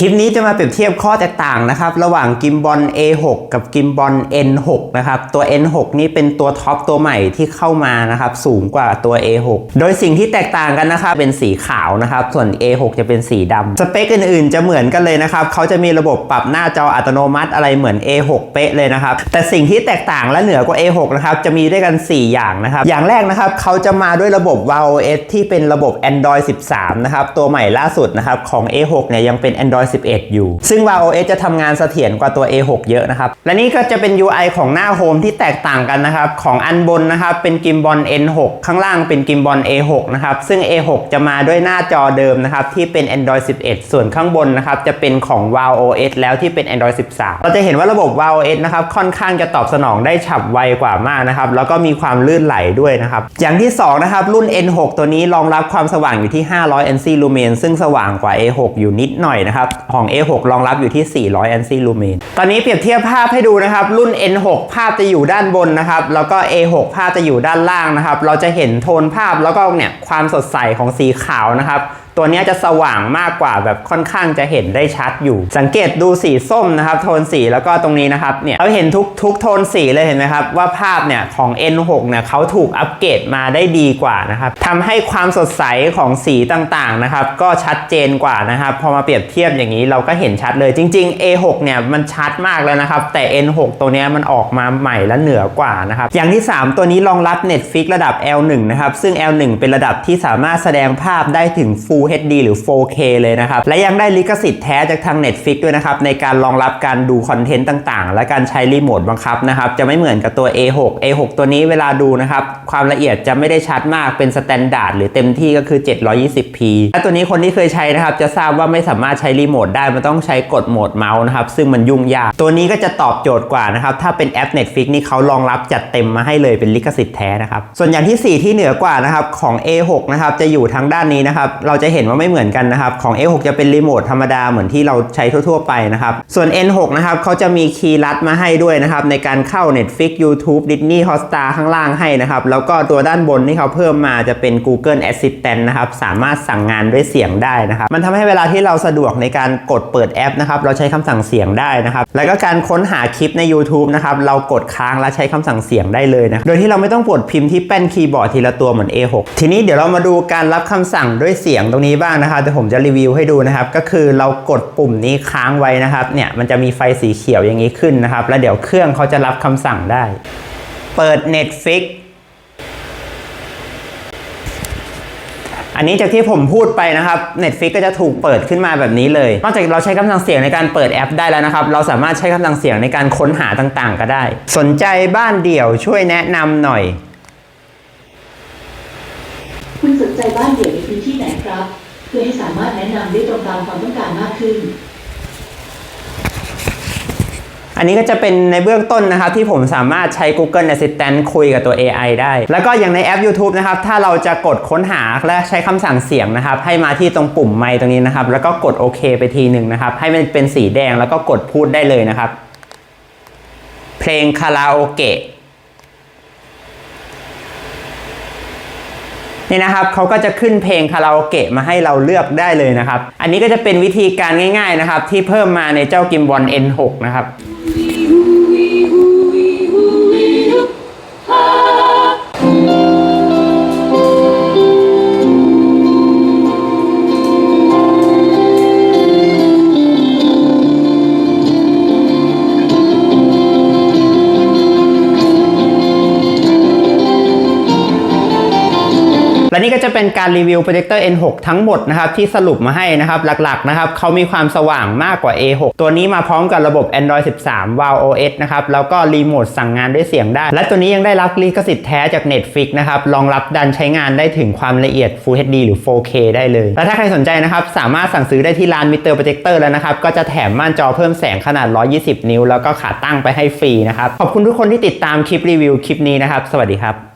คลิปนี้จะมาเปรียบเทียบข้อแตกต่างนะครับ ระหว่างกิมบอล A6 กับกิมบอล N6 นะครับ ตัว N6 นี่เป็นตัวท็อปตัวใหม่ที่เข้ามานะครับ สูงกว่าตัว A6 โดยสิ่งที่แตกต่างกันนะครับ เป็นสีขาวนะครับ ส่วน A6 จะเป็นสีดำสเปคอื่นๆ จะเหมือนกันเลยนะครับ เขาจะมีระบบปรับหน้าจออัตโนมัติอะไรเหมือน A6 เป๊ะเลยนะครับ แต่สิ่งที่แตกต่างและเหนือกว่า A6 นะครับ จะมีด้วยกัน 4 อย่างนะครับ อย่างแรกนะครับ เขาจะมาด้วยระบบ WOS ที่เป็นระบบ Android 13 นะครับ ตัวใหม่ล่าสุดนะครับของ A6 เนี่ยยังเป็น Android 11 อยู่ ซึ่ง Wear OS จะทำงานเสถียรกว่าตัว A6 เยอะนะครับ และนี่ก็จะเป็น UI ของหน้าโฮมที่แตกต่างกันนะครับ ของอันบนนะครับเป็นกิมบอล N6 ข้างล่างเป็นกิมบอล A6 นะครับ ซึ่ง A6 จะมาด้วยหน้าจอเดิมนะครับที่เป็น Android 11 ส่วนข้างบนนะครับจะเป็นของ Wear OS แล้วที่เป็น Android 13 เราจะเห็นว่าระบบ Wear OS นะครับค่อนข้างจะตอบสนองได้ฉับไวกว่ามากนะครับแล้วก็มีความลื่นไหลด้วยนะครับอย่างที่2นะครับรุ่น N6 ตัวนี้รองรับความสว่างอยู่ที่ 500 NC lumen ซึ่งสว่างกว่า A6 อยู่นิดหน่อยนะครับของ A6 รองรับอยู่ที่ 400 ANSI lumen ตอนนี้เปรียบเทียบภาพให้ดูนะครับ รุ่น N6 ภาพจะอยู่ด้านบนนะครับ แล้วก็ A6 ภาพจะอยู่ด้านล่างนะครับ เราจะเห็นโทนภาพแล้วก็เนี่ยความสดใสของสีขาวนะครับ ตัวนี้จะสว่างมากกว่าแบบค่อนข้างจะเห็นได้ชัดอยู่ สังเกตดูสีส้มนะครับ โทนสีแล้วก็ตรงนี้นะครับเนี่ยเราเห็นทุกทุกโทนสีเลยเห็นไหมครับ ว่าภาพเนี่ยของ N6 เนี่ยเขาถูกอัปเกรดมาได้ดีกว่านะครับทำให้ความสดใสของสีต่างๆนะครับ ก็ชัดเจนกว่านะครับ พอมาเปรียบเทียบอย่างนี้เราก็เห็นชัดเลยจริง ๆ A6 เนี่ยมันชัดมากแล้วนะครับ แต่ N6 ตัวนี้มันออกมาใหม่และเหนือกว่านะครับอย่างที่ 3 ตัวนี้รองรับ Netflix ระดับ L1 นะครับซึ่ง L1 เป็นระดับที่สามารถแสดงภาพได้ถึง full Full HD หรือ 4K เลยนะครับ และยังได้ลิขสิทธิ์แท้จากทาง Netflix ด้วยนะครับ ในการรองรับการดูคอนเทนต์ต่างๆ และการใช้รีโมทบังคับนะครับ จะไม่เหมือนกับตัว A6 A6 ตัวนี้เวลาดูนะครับ ความละเอียดจะไม่ได้ชัดมากเป็นสแตนดาร์ดหรือเต็มที่ก็คือ 720p และตัวนี้คนที่เคยใช้นะครับ จะทราบว่าไม่สามารถใช้รีโมทได้มันต้องใช้กดโหมดเมาส์นะครับซึ่งมันยุ่งยาก ตัวนี้ก็จะตอบโจทย์กว่านะครับถ้าเป็นแอป Netflix นี่เขารองรับจัดเต็มมาให้เลยเป็นลิขสิทธิ์แท้นะครับส่วนอย่างที่ 4 ที่เหนือกว่านะครับของ A6 นะครับจะอยู่ทางด้านนี้นะครับเราจะเห็นว่าไม่เหมือนกันนะครับ ของ A6 จะเป็นรีโมทธรรมดาเหมือนที่เราใช้ทั่ว ๆ ไปนะครับ ส่วน N6 นะครับเขาจะมีคีย์ลัดมาให้ด้วยนะครับ ในการเข้า Netflix YouTube Disney Hotstar ข้างล่างให้นะครับ แล้วก็ตัวด้านบนที่เขาเพิ่มมาจะเป็น Google Assistant นะครับ สามารถสั่งงานด้วยเสียงได้นะครับ มันทำให้เวลาที่เราสะดวกในการกดเปิดแอปนะครับ เราใช้คำสั่งเสียงได้นะครับ แล้วก็การค้นหาคลิปใน YouTube นะครับ เรากดค้างและใช้คำสั่งเสียงได้เลยนะ โดยที่เราไม่ต้องกดพิมพ์ที่แป้นคีย์บอร์ดทีละตัวเหมือน A6 ทีนี้เดี๋ยวเรามาดูการรับคำสั่งด้วยเสียงตรงนี้บ้างนะครับเดี๋ยวผมจะรีวิวให้ดูนะครับ ก็คือเรากดปุ่มนี้ค้างไว้นะครับเนี่ยมันจะมีไฟสีเขียวอย่างนี้ขึ้นนะครับ แล้วเดี๋ยวเครื่องเขาจะรับคำสั่งได้ เปิด Netflix อันนี้จากที่ผมพูดไปนะครับ Netflix ก็จะถูกเปิดขึ้นมาแบบนี้เลย นอกจากเราใช้คำสั่งเสียงในการเปิดแอปได้แล้วนะครับ เราสามารถใช้คำสั่งเสียงในการค้นหาต่างๆ ก็ได้ สนใจบ้านเดี่ยวช่วยแนะนำหน่อย คุณสนใจบ้านเดี่ยวในพื้นที่ไหน พื่อให้สามารถแนะนำได้ตรงตามความต้องการมากขึ้น อันนี้ก็จะเป็นในเบื้องต้นนะครับ ที่ผมสามารถใช้ Google Assistant คุยกับตัว AI ได้ แล้วก็อย่างในแอป YouTube นะครับ ถ้าเราจะกดค้นหาและใช้คำสั่งเสียงนะครับ ให้มาที่ตรงปุ่มไมค์ตรงนี้นะครับ แล้วก็กดโอเคไปทีหนึ่งนะครับ ให้มันเป็นสีแดงแล้วก็กดพูดได้เลยนะครับ เพลงคาราโอเกะ นี่นะครับเขาก็จะขึ้นเพลงคาราโอเกะมาให้เราเลือกได้เลยนะครับ อันนี้ก็จะเป็นวิธีการง่าย ๆนะครับ ที่เพิ่มมาในเจ้ากิมบอล N6 นะครับ นี่ก็จะเป็นการรีวิวโปรเจคเตอร์ N6 ทั้งหมดนะครับที่สรุปมาให้นะครับหลักๆนะครับเขามีความสว่างมากกว่า A6 ตัวนี้มาพร้อมกับระบบ Android 13 Wear OS นะครับแล้วก็รีโมทสั่งงานด้วยเสียงได้ และตัวนี้ยังได้รับลิขสิทธิ์แท้จาก Netflix นะครับรองรับดันใช้งานได้ถึงความละเอียด Full HD หรือ 4K ได้เลย และถ้าใครสนใจนะครับสามารถสั่งซื้อได้ที่ร้านมิเตอร์โปรเจคเตอร์แล้วนะครับก็จะแถมม่านจอเพิ่มแสงขนาด 120 นิ้ว แล้วก็ขาตั้งไปให้ฟรีนะครับขอบคุณทุกคนที่ติดตามคลิปรีวิวคลิปนี้นะครับสวัสดีครับ